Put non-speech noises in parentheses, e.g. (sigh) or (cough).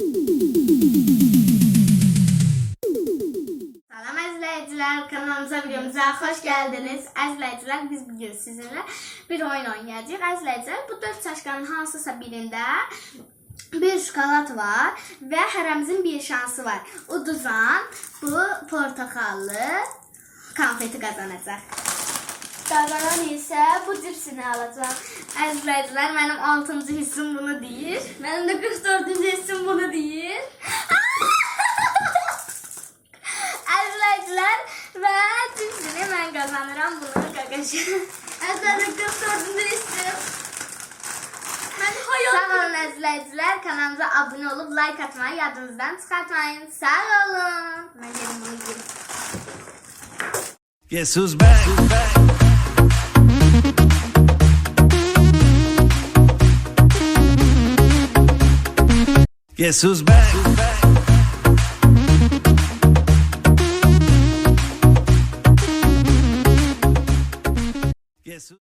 Salam əzizləyicilər, kanalımıza, videomuza xoş gəldiniz. Əzizləyicilər, biz bugün sizinlə bir oyun oynayacağıq. Əzizləyicilər, bu dörd çaşkanın hansısa birində bir şokolad var və hərəmizin bir şansı var. Uduzan bu portakallı konfeti qazanacaq. Qazanan isə bu cipsini alacaq. Əzizləyicilər, mənim 6-cı hissim bunu deyir. Mənim də 44-cü hissim bunu Və cipsini mən qazanıram bunu qaqaşı. Əzizləyicilər 44-cü hissim. Ben (laughs) Sağ hayal olun əzizləyicilər. Kanalımıza abunə olub like atmayı yadınızdan çıxartmayın. Sağ olun. Mən gedim bunu yeyim. Guess who's back? Guess who's back?